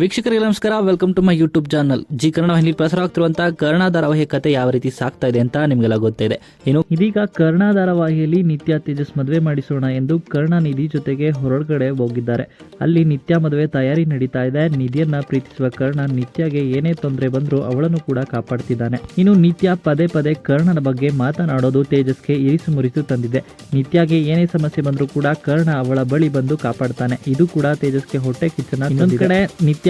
ವೀಕ್ಷಕರಿಗೆ ನಮಸ್ಕಾರ. Welcome to my YouTube channel Zee ವಾಹಿನಿ ಪ್ರಸಾರವಾಗ್ತಿರುವಂತಹ ಕರ್ಣ ಧಾರಾವಾಹಿ ಕತೆ ಯಾವ ರೀತಿ ಸಾಗ್ತಾ ಇದೆ ಅಂತ ನಿಮಗೆಲ್ಲ ಗೊತ್ತಿದೆ. ಇನ್ನು ಇದೀಗ ಕರ್ಣ ಧಾರಾವಾಹಿಯಲ್ಲಿ ನಿತ್ಯ ತೇಜಸ್ ಮದುವೆ ಮಾಡಿಸೋಣ ಎಂದು ಕರ್ಣ ನಿಧಿ ಜೊತೆಗೆ ಹೊರಗಡೆ ಹೋಗಿದ್ದಾರೆ. ಅಲ್ಲಿ ನಿತ್ಯ ಮದುವೆ ತಯಾರಿ ನಡೀತಾ ಇದೆ. ನಿಧಿಯನ್ನ ಪ್ರೀತಿಸುವ ಕರ್ಣ ನಿತ್ಯಗೆ ಏನೇ ತೊಂದರೆ ಬಂದರೂ ಅವಳನ್ನು ಕೂಡ ಕಾಪಾಡ್ತಿದ್ದಾನೆ. ಇನ್ನು ನಿತ್ಯ ಪದೇ ಪದೇ ಕರ್ಣನ ಬಗ್ಗೆ ಮಾತನಾಡೋದು ತೇಜಸ್ಗೆ ಇರಿಸು ಮುರಿಸು ತಂದಿದೆ. ನಿತ್ಯಗೆ ಏನೇ ಸಮಸ್ಯೆ ಬಂದರೂ ಕೂಡ ಕರ್ಣ ಅವಳ ಬಳಿ ಬಂದು ಕಾಪಾಡ್ತಾನೆ. ಇದು ಕೂಡ ತೇಜಸ್ಗೆ ಹೊಟ್ಟೆ ಕಿಚ್ಚನ ಇನ್ನೊಂದು ಕಡೆ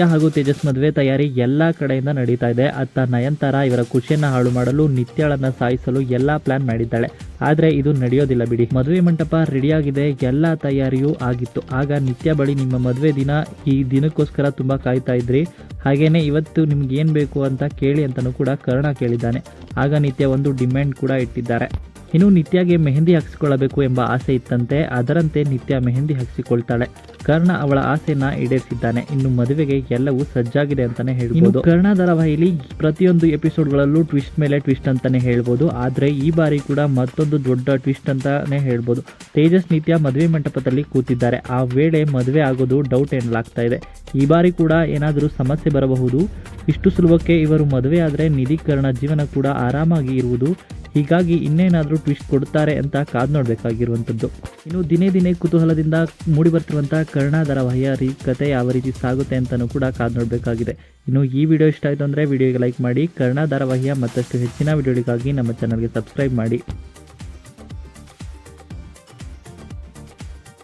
ಹಾಗೂ ತೇಜಸ್ ಮದುವೆ ತಯಾರಿ ಎಲ್ಲಾ ಕಡೆಯಿಂದ ನಡೀತಾ ಇದೆ. ಅತ್ತ ನಯನತಾರ ಇವರ ಖುಷಿಯನ್ನು ಹಾಳು ಮಾಡಲು ನಿತ್ಯಳನ್ನ ಸಾಯಿಸಲು ಎಲ್ಲಾ ಪ್ಲಾನ್ ಮಾಡಿದ್ದಾಳೆ. ಆದ್ರೆ ಇದು ನಡೆಯೋದಿಲ್ಲ ಬಿಡಿ. ಮದುವೆ ಮಂಟಪ ರೆಡಿಯಾಗಿದೆ. ಎಲ್ಲಾ ತಯಾರಿಯೂ ಆಗಿತ್ತು. ಆಗ ನಿತ್ಯ ಬಳಿ ನಿಮ್ಮ ಮದುವೆ ದಿನ ಈ ದಿನಕ್ಕೋಸ್ಕರ ತುಂಬಾ ಕಾಯ್ತಾ ಇದ್ರಿ. ಹಾಗೇನೆ ಇವತ್ತು ನಿಮ್ಗೆ ಏನ್ ಬೇಕು ಅಂತ ಕೇಳಿ ಅಂತಾನೂ ಕೂಡ ಕರ್ಣ ಕೇಳಿದ್ದಾನೆ. ಆಗ ನಿತ್ಯ ಒಂದು ಡಿಮ್ಯಾಂಡ್ ಕೂಡ ಇಟ್ಟಿದ್ದಾರೆ. ಇನ್ನು ನಿತ್ಯಗೆ ಮೆಹಂದಿ ಹಾಕಿಸಿಕೊಳ್ಳಬೇಕು ಎಂಬ ಆಸೆ ಇತ್ತಂತೆ, ಅದರಂತೆ ನಿತ್ಯ ಮೆಹಂದಿ ಹಾಕಿಸಿಕೊಳ್ತಾಳೆ. ಕರ್ಣ ಅವಳ ಆಸೆನ ಈಡೇರಿಸಿದ್ದಾನೆ. ಇನ್ನು ಮದುವೆಗೆ ಎಲ್ಲವೂ ಸಜ್ಜಾಗಿದೆ ಅಂತಾನೆ ಹೇಳ್ಬೋದು. ಕರ್ಣ ಧಾರಾವಾಹಿಲಿ ಪ್ರತಿಯೊಂದು ಎಪಿಸೋಡ್ಗಳಲ್ಲೂ ಟ್ವಿಸ್ಟ್ ಮೇಲೆ ಟ್ವಿಸ್ಟ್ ಅಂತಾನೆ ಹೇಳ್ಬೋದು. ಆದ್ರೆ ಈ ಬಾರಿ ಕೂಡ ಮತ್ತೊಂದು ದೊಡ್ಡ ಟ್ವಿಸ್ಟ್ ಅಂತಾನೆ ಹೇಳ್ಬೋದು. ತೇಜಸ್ ನಿತ್ಯ ಮದುವೆ ಮಂಟಪದಲ್ಲಿ ಕೂತಿದ್ದಾರೆ. ಆ ವೇಳೆ ಮದುವೆ ಆಗೋದು ಡೌಟ್ ಎನ್ನಲಾಗ್ತಾ ಇದೆ. ಈ ಬಾರಿ ಕೂಡ ಏನಾದರೂ ಸಮಸ್ಯೆ ಬರಬಹುದು. ಇಷ್ಟು ಸುಲಭಕ್ಕೆ ಇವರು ಮದುವೆ ಆದರೆ ನಿಧಿಕರಣ ಜೀವನ ಕೂಡ ಆರಾಮಾಗಿ ಇರುವುದು ಹೀಗಾಗಿ ಇನ್ನೇನಾದರೂ ಟ್ವಿಸ್ಟ್ ಕೊಡ್ತಾರೆ ಅಂತ ಕಾದ್ ನೋಡಬೇಕಾಗಿರುವಂಥದ್ದು. ಇನ್ನು ದಿನೇ ದಿನೇ ಕುತೂಹಲದಿಂದ ಮೂಡಿ ಬರ್ತಿರುವಂಥ ಕರ್ಣ ಧಾರಾವಾಹಿಯ ರೀ, ಕತೆ ಯಾವ ರೀತಿ ಸಾಗುತ್ತೆ ಅಂತಲೂ ಕೂಡ ಕಾದ್ ನೋಡಬೇಕಾಗಿದೆ. ಇನ್ನು ಈ ವಿಡಿಯೋ ಇಷ್ಟ ಆಯಿತು ಅಂದರೆ ವಿಡಿಯೋಗೆ ಲೈಕ್ ಮಾಡಿ, ಕರ್ಣ ಧಾರಾವಾಹಿಯ ಮತ್ತಷ್ಟು ಹೆಚ್ಚಿನ ವಿಡಿಯೋಗಳಿಗಾಗಿ ನಮ್ಮ ಚಾನಲ್ಗೆ ಸಬ್ಸ್ಕ್ರೈಬ್ ಮಾಡಿ.